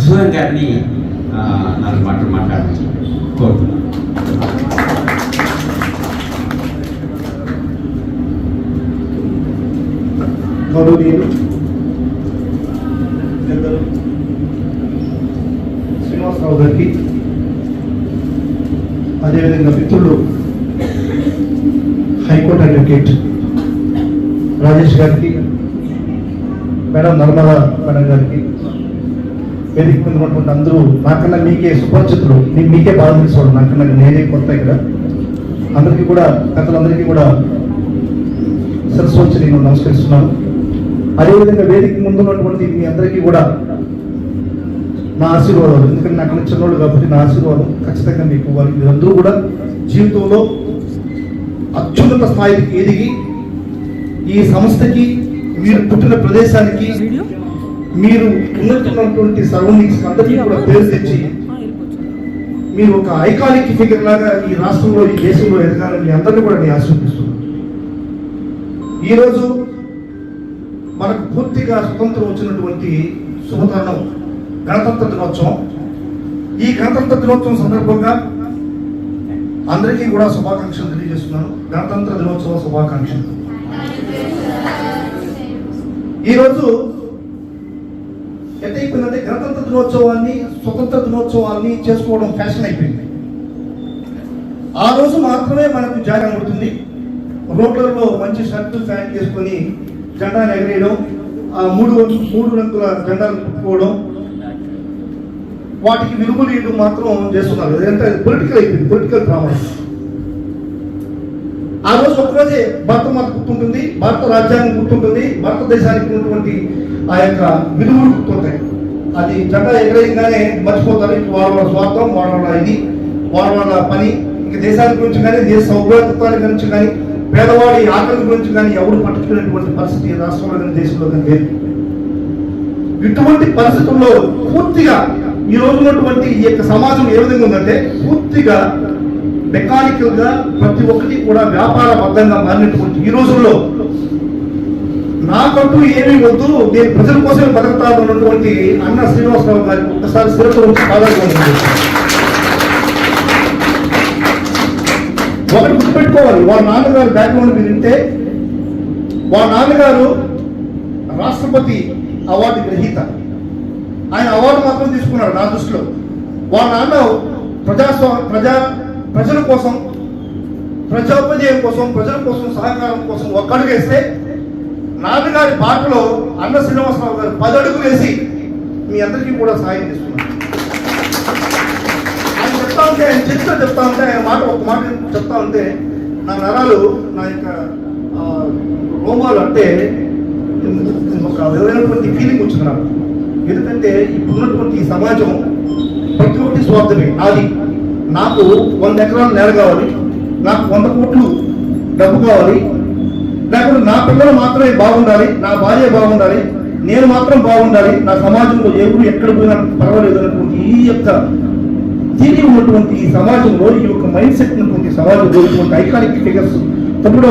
మధుసూదన్ గారిని ఆ, నాలుగు మాటలు మాట్లాడాలని కోరుతున్నాను. గౌరవనీయులు శ్రీనివాసరావు గారికి. అదేవిధంగా మిత్రులు హైకోర్టు అడ్వకేట్ రాజేష్ గారికి మేడం నర్మదా మేడం గారికి వేదిక మీద ఉన్నటువంటి అందరూ నాకన్నా మీకే సుపరిచితులు నేను మీకే బాధ తెలుసుకోవడం నాకన్నా నేనే కొత్త ఇక్కడ. అందరికీ కూడా పెద్దలందరికీ కూడా సరస్వచ్చి నేను నమస్కరిస్తున్నాను. అదేవిధంగా వేదిక ముందు ఉన్నటువంటి మీ అందరికీ కూడా నా ఆశీర్వాదాలు. ఎందుకంటే నాకు చిన్నోళ్ళు కాబట్టి నా ఆశీర్వాదం ఖచ్చితంగా మీకు ఇవ్వాలి. మీరందరూ కూడా జీవితంలో అత్యున్నత స్థాయికి ఎదిగి ఈ సంస్థకి మీరు పుట్టిన ప్రదేశానికి మీరు ఉన్నటువంటి సరౌండింగ్స్ అందరికీ కూడా పేరు తెచ్చి మీరు ఒక ఐకానిక్ ఫిగర్ లాగా ఈ రాష్ట్రంలో ఈ దేశంలో ఎదగాలని అందరినీ కూడా నేను ఆశీర్వదిస్తున్నాను ఈరోజు మనకు పూర్తిగా స్వతంత్రం వచ్చినటువంటి శుభతరణం గణతంత్ర దినోత్సవం. ఈ గణతంత్ర దినోత్సవం సందర్భంగా అందరికీ కూడా శుభాకాంక్షలు తెలియజేస్తున్నాను. గణతంత్ర దినోత్సవ శుభాకాంక్షలు. ఈరోజు గణతంత్ర దినోత్సవాన్ని స్వతంత్ర దినోత్సవాన్ని చేసుకోవడం ఫ్యాషన్ అయిపోయింది. ఆ రోజు మాత్రమే మనకు జాగా ఉంటుంది రోడ్లలో మంచి షర్టు ప్యాంట్ చేసుకొని జెండాను ఎగరేయడం ఆ మూడు మూడు రంగుల జెండాలు కుట్టుకోవడం వాటికి విలువలు ఇవ్వడం మాత్రం చేస్తున్నారు. అంటే పొలిటికల్ అయిపోయింది పొలిటికల్ డ్రామా ఆ రోజు ఒక్కరోజే భారత మాత గుర్తుంటుంది భారత రాజ్యాంగం గుర్తుంటుంది భారతదేశానికి ఉన్నటువంటి ఆ యొక్క విలువలు గుర్తుంటాయి. అది జెండా ఎగరేయగానే మర్చిపోతారు. ఇంక వాళ్ళ వాళ్ళ స్వార్థం వాళ్ళ వాళ్ళ ఇది వాళ్ళ వాళ్ళ పని. ఇక దేశాల గురించి కానీ దేశ సౌభ్రతత్వాల గురించి కానీ పేదవాడి ఆకలి గురించి కానీ ఎవరు పట్టుకునేటువంటి పరిస్థితి రాష్ట్రంలో కానీ దేశంలో కానీ లేదు. ఇటువంటి పరిస్థితుల్లో పూర్తిగా ఈ రోజు ఉన్నటువంటి ఈ యొక్క సమాజం ఏ విధంగా ఉందంటే పూర్తిగా మెకానికల్గా ప్రతి ఒక్కటి కూడా వ్యాపార బద్ధంగా మారినటువంటి ఈ రోజుల్లో నాకంటూ ఏమీ వద్దు నేను ప్రజల కోసం బతుకుతాను అన్నటువంటి అన్న శ్రీనివాసరావు గారి ఒక్కసారి శిరస్సు ఉంచి సాధారణ ఒకటి గుర్తుపెట్టుకోవాలి వాళ్ళ నాన్నగారు బ్యాక్గ్రౌండ్ మీరు వింటే వాళ్ళ నాన్నగారు రాష్ట్రపతి అవార్డు గ్రహీత. ఆయన అవార్డు మాత్రం తీసుకున్నాడు నా దృష్టిలో. వాళ్ళ నాన్న ప్రజాస్వా ప్రజా ప్రజల కోసం ప్రజోపజయం కోసం ప్రజల కోసం సహకారం కోసం ఒక్కడుగేస్తే వేస్తే నాన్నగారి పాటలో అన్న శ్రీనివాసరావు గారు పది అడుగులు వేసి మీ అందరికీ కూడా సహాయం చేస్తున్నారు. ఆయన చెప్తా ఉంటే ఆయన చెప్తా చెప్తా ఉంటే ఆయన మాట ఒక మాట చెప్తా ఉంటే నా నరాలు నా యొక్క రోమాలు అంటే ఒక విధమైనటువంటి ఫీలింగ్ వచ్చింది నాకు ఎందుకంటే ఇప్పుడున్నటువంటి ఈ సమాజం ప్రతి ఒక్కటి స్వార్థమే. అది నాకు వంద ఎకరాలు నేల కావాలి నాకు వంద కోట్లు డబ్బు కావాలి లేకపోతే నా పిల్లలు మాత్రమే బాగుండాలి నా భార్య బాగుండాలి నేను మాత్రం బాగుండాలి నా సమాజంలో ఎవరు ఎక్కడ పోయినా పర్వాలేదు అన్నటువంటి ఈ యొక్క తిరిగి ఉన్నటువంటి ఈ సమాజంలో ఈ యొక్క మైండ్ సెట్ ఉన్నటువంటి సమాజంలో ఉన్నటువంటి ఐకానిక్ ఫిగర్స్ తప్పుడు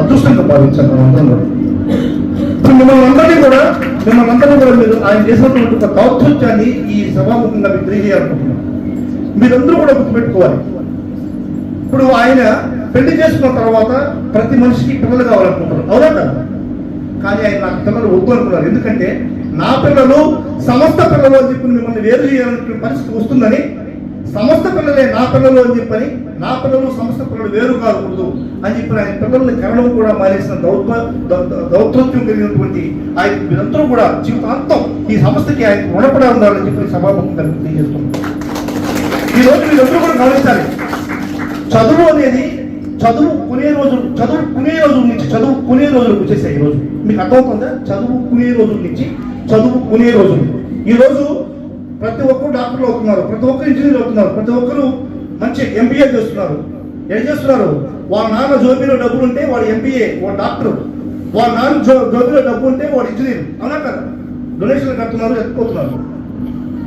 అదృష్టంగా భావించాను మనం అందరం కూడా. మిమ్మల్ని అందరినీ కూడా మిమ్మల్ని అందరినీ కూడా మీరు ఆయన చేసినటువంటి ఒక దౌత్యాన్ని ఈ సభాముఖంగా మీకు తెలియజేయాలనుకుంటున్నాను. మీరందరూ కూడా గుర్తుపెట్టుకోవాలి. ఇప్పుడు ఆయన పెళ్ళి చేసుకున్న తర్వాత ప్రతి మనిషికి పిల్లలు కావాలనుకుంటారు అవునా కానీ ఆయన నాకు పిల్లలు వద్దు అనుకున్నారు. ఎందుకంటే నా పిల్లలు సమస్త పిల్లలు అని చెప్పి మిమ్మల్ని వేరు చేయాలనే పరిస్థితి వస్తుందని సమస్త పిల్లలే నా పిల్లలు అని చెప్పని నా పిల్లలు సమస్త పిల్లలు వేరు కాకూడదు అని చెప్పి ఆయన పిల్లల్ని కనడం కూడా మానేసిన దౌత్వ దౌ- కలిగినటువంటి ఆయన మీరందరూ కూడా జీవితాంతం ఈ సంస్థకి ఆయన రుణపడి ఉండాలని చెప్పి సభాముఖంగా తెలియజేస్తున్నాం ఈ రోజు మీరందరూ కూడా గమనించాలి. చదువు అనేది చదువు కొనే రోజు చదువు కొనే రోజుల నుంచి చదువు కొనే రోజులకు వచ్చేసాయి ఈ రోజు. మీకు అర్థమవుతుందా? చదువు కొనే రోజుల నుంచి చదువు కొనే రోజులు ఈరోజు ప్రతి ఒక్కరు డాక్టర్లు అవుతున్నారు ప్రతి ఒక్కరు ఇంజనీర్ అవుతున్నారు ప్రతి ఒక్కరు మంచి ఎంబీఏ చేస్తున్నారు. ఏం చేస్తున్నారు? వాళ్ళ నాన్న జోబీలో డబ్బులు ఉంటే వాడు ఎంబీఏ వాడు డాక్టర్. వాళ్ళ నాన్న జో జోబీలో డబ్బు ఉంటే వాడు ఇంజనీర్. అవునా కదా? డొనేషన్లు కడుతున్నారు ఎత్తుకోతున్నారు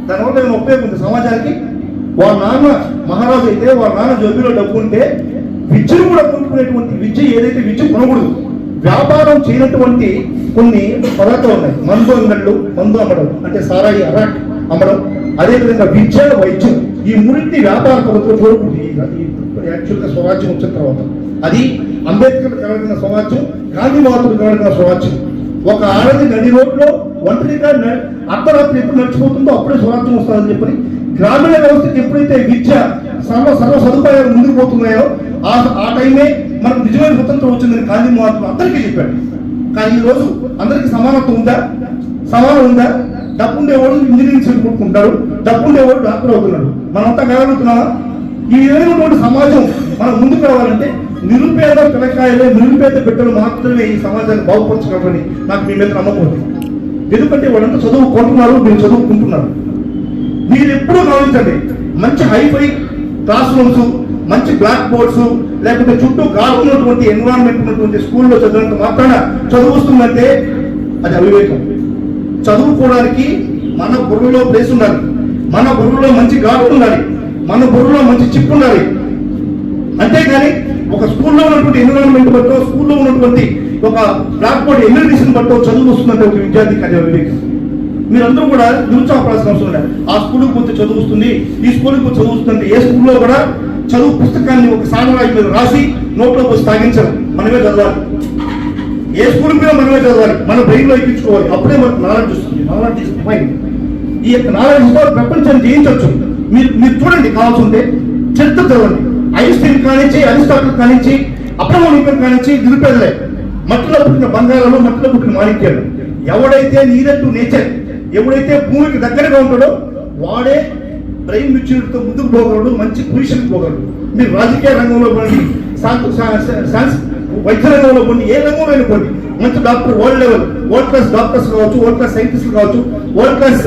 దానివల్ల ఏమైనా ఉపయోగం ఉంది? సమాజానికి? వాళ్ళ నాన్న మహారాజు అయితే వాళ్ళ నాన్న జోబీలో డబ్బు ఉంటే విద్యను కూడా కొనుక్కునేటువంటి విద్య ఏదైతే విద్య కొనకూడదు వ్యాపారం చేయనటువంటి కొన్ని పదార్థాలు ఉన్నాయి. మందు అంగళ్ళు మందు అమ్మడం అంటే సారాయి అరాట్ అమ్మడం అదేవిధంగా విద్య వైద్యం ఈ మూడింటి వ్యాపార పద్ధతిలో కోరుకుంది యాక్చువల్గా స్వరాజ్యం వచ్చిన తర్వాత. అది అంబేద్కర్ కలగిన స్వరాజ్యం గాంధీ మహాత్ముడు కలగిన స్వరాజ్యం. ఒక ఆడది నది రోడ్లో ఒంటరిగా అర్ధరాత్రి ఎప్పుడు నడిచిపోతుందో అప్పుడే స్వరాజ్యం వస్తుందని చెప్పని గ్రామీణ వ్యవస్థకి ఎప్పుడైతే విద్య సర్వ సర్వ సదుపాయాలు ముందుకు పోతున్నాయో ఆ ఆ టైమే మనకు నిజమైన స్వతంత్రం వచ్చిందని గాంధీ మహాత్ముడు అందరికీ చెప్పాడు కానీ ఈ రోజు అందరికీ సమానత్వం ఉందా? సమానం ఉందా? డబ్బు ఉండేవాడు ఇంజనీరింగ్ చదువుకుంటాడు డబ్బు ఉండేవాడు డాక్టర్ అవుతున్నాడు. మనంతా కలగలుగుతున్నామా ఈ విధమైనటువంటి సమాజం మనం ముందుకు రావాలంటే నిరుపేద పిల్లకాయలే నిరుపేద బిడ్డలు మాత్రమే ఈ సమాజాన్ని బాగుపరచగలరని నాకు మీ మీద నమ్మకం ఉంది. ఎందుకంటే వాళ్ళంతా చదువుకుంటున్నారు మీరు చదువుకుంటున్నారు. మీరు ఎప్పుడూ గమనించండి మంచి హైఫై క్లాస్ రూమ్స్ మంచి బ్లాక్ బోర్డ్స్ లేకపోతే చుట్టూ గాలి ఉన్నటువంటి ఎన్విరాన్మెంట్ ఉన్నటువంటి స్కూల్లో చదివినంత మాత్రాన చదువుస్తుందంటే అది అవివేకం. చదువుకోవడానికి మన బుర్రలో ప్లేస్ ఉండాలి. మన బుర్రలో మంచి గాలి ఉండాలి. మన బుర్రలో మంచి చిప్ ఉండాలి. అంతేగాని ఒక స్కూల్లో ఉన్నటువంటి ఎన్విరాన్మెంట్ బట్టో స్కూల్లో ఉన్నటువంటి ఒక బ్లాక్ బోర్డ్ ఎమ్యూనిటీషన్ బట్టో చదువు వస్తుందంటే ఒక విద్యార్థికి అది అవివేకం. మీరందరూ కూడా నిరుత్సాహపడాల్సిన అవసరం లేదు. ఆ స్కూల్కి పోతే చదువుస్తుంది ఈ స్కూల్కి పోతే చదువుతుంది ఏ స్కూల్లో కూడా చదువు పుస్తకాన్ని ఒక సాగరాయి మీద రాసి నోట్లో పోసి తాగించరు మనమే చదవాలి. ఏ స్కూల్ మీద మనమే చదవాలి? మన బ్రెయిన్లో ఎక్కించుకోవాలి. అప్పుడే మనకు నాలెడ్జ్ వస్తుంది. నాలెడ్జ్ ఇస్ మైండ్ ఈ యొక్క నాలెడ్జ్తో ప్రపంచాన్ని జయించవచ్చు. మీరు మీరు చూడండి కావాల్సి ఉంటే చరిత్ర చదవండి. ఐన్స్టీన్ కానించి అరిస్టాటిల్ కానించి అప్రమోనికం కానించి నిరుపేదలే. మట్టిలో పుట్టిన బంగారాలు మట్టిలో పుట్టిన మాణిక్యాలు. ఎవడైతే నీరెట్టు నేచర్ ఎవడైతే భూమికి దగ్గరగా ఉంటాడో వాడే బ్రెయిన్ మెచ్యూరిటీతో ముందుకు పోగలడు మంచి పొజిషన్కి పోగలడు మీరు రాజకీయ రంగంలో పోండి వైద్య రంగంలో పోండి ఏ రంగంలో పోండి మంచి doctor world level world class doctors కావచ్చు వరల్డ్ క్లాస్ సైంటిస్టులు కావచ్చు వరల్డ్ క్లాస్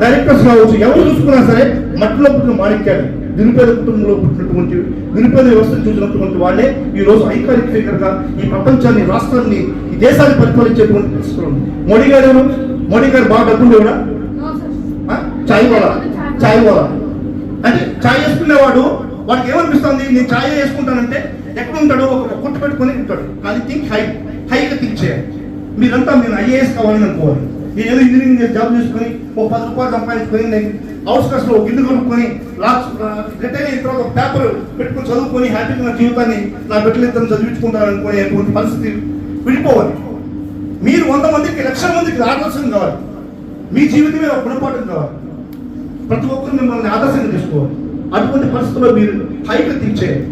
డైరెక్టర్స్ కావచ్చు ఎవరు చూసుకున్నా సరే మట్టిలో పుట్టిన మాణిక్యాలు నిరుపేద కుటుంబంలో పుట్టినటువంటి నిరుపేద వ్యవస్థను చూసినటువంటి వాళ్ళే ఈ రోజు ఐకానిక్ ఫిగర్గా ఈ ప్రపంచాన్ని రాష్ట్రాన్ని ఈ దేశాన్ని పరిపాలించేటువంటి పరిస్థితులు. మోడీ గారు? మోడీ గారు బాగా డబ్బులు ఆ? చాయ్ వాలా చాయ్ పోవాలి అంటే ఛాయ్ వేసుకునేవాడు వాడికి ఏమనిపిస్తుంది నేను చాయ్ వేసుకుంటానంటే ఎక్కడ ఉంటాడు ఒక కుట్ట పెట్టుకొని ఉంటాడు కానీ థింక్ హై హైగా థింక్ చేయాలి. మీరంతా నేను ఐఏఎస్ కావాలని అనుకోవాలి. నేను ఏదో ఇంజనీరింగ్ జాబ్ చేసుకొని ఒక పది రూపాయలు సంపాదించుకొని నేను అవుట్స్కట్స్లో ఒక ఇల్లు కొనుక్కొని లాస్ట్ రిటైర్ అయిన తర్వాత ఒక పేపర్ పెట్టుకొని చదువుకొని హ్యాపీగా నా జీవితాన్ని నా బిడ్డలు ఇద్దరు చదివించుకుంటాను పరిస్థితి విడిపోవాలి. మీరు వంద మందికి లక్షల మందికి ఆదర్శం కావాలి. మీ జీవితమే ఒక గుణపాఠం కావాలి. ప్రతి ఒక్కరు మిమ్మల్ని ఆదర్శంగా తీసుకోవాలి. అటువంటి పరిస్థితుల్లో మీరు హైగా థింక్ చేయాలి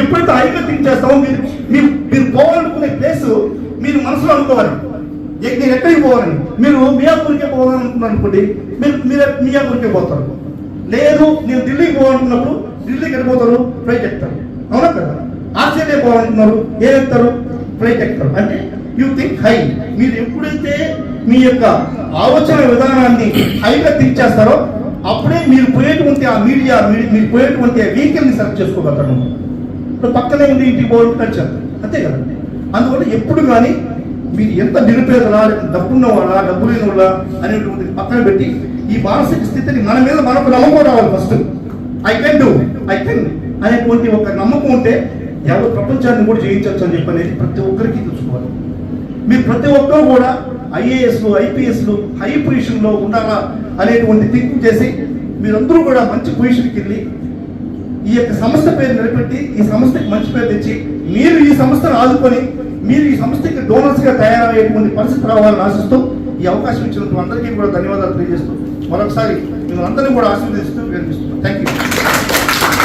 ఎప్పుడైతే హైగా థింక్ చేస్తామో మీరు మీరు మీరు పోవాలనుకునే ప్లేస్ మీరు మనసులో అనుకోవాలి. నేను ఎక్కడికి పోవాలని మీరు మియాపూర్కే పోవాలని అనుకున్నారు అనుకోండి మీరు మీరు మియాపూర్కే పోతారు. లేదు నేను ఢిల్లీకి పోవాలనుకున్నప్పుడు ఢిల్లీకి వెళ్ళిపోతారు ఫ్లైట్ ఎక్కుతారు అవునా కదా? ఆస్ట్రేలియా పోవాలనుకున్నారు ఏం ఎక్కుతారు ఫ్లైట్ ఎక్కుతారు అంటే యూ థింక్ హై. మీరు ఎప్పుడైతే మీ యొక్క ఆలోచన విధానాన్ని హైగా థింక్ చేస్తారో అప్పుడే మీరు పోయేటువంటి ఆ మీడియా మీరు పోయేటువంటి వెహికల్ని సెలెక్ట్ చేసుకోగలుగుతారు ఇప్పుడు పక్కనే ఉంది ఇంటికి పోవడం కల్చర్ అంతే కదండి అందువల్ల ఎప్పుడు కానీ మీరు ఎంత నిరుపేదలా డబ్బున్న వాళ్ళ డబ్బు లేని వాళ్ళ అనేటువంటి పక్కన పెట్టి ఈ మానసిక స్థితిని మన మీద మనకు నమ్మకం రావాలి first I can do I can అనేటువంటి ఒక నమ్మకం ఉంటే ఎవరు ప్రపంచాన్ని కూడా జయించవచ్చు అని చెప్పి అనేది ప్రతి ఒక్కరికి తెలుసుకోవాలి. మీరు ప్రతి ఒక్కరు కూడా ఐఏఎస్లు ఐపీఎస్లు హై పొజిషన్లో ఉండాలా? అనేటువంటి థింకింగ్ చేసి మీరందరూ కూడా మంచి పొజిషన్కి వెళ్ళి ఈ యొక్క సంస్థ పేరు నిలబెట్టి ఈ సంస్థకి మంచి పేరు తెచ్చి మీరు ఈ సంస్థను ఆదుకొని మీరు ఈ సంస్థకి డోనర్స్గా తయారయ్యేటువంటి పరిస్థితి రావాలని ఆశిస్తూ ఈ అవకాశం ఇచ్చినందుకు అందరికీ కూడా ధన్యవాదాలు తెలియజేస్తూ మరొకసారి మిమ్మల్ని అందరినీ కూడా ఆశీర్వదిస్తూ వినిపిస్తున్నాను. Thank you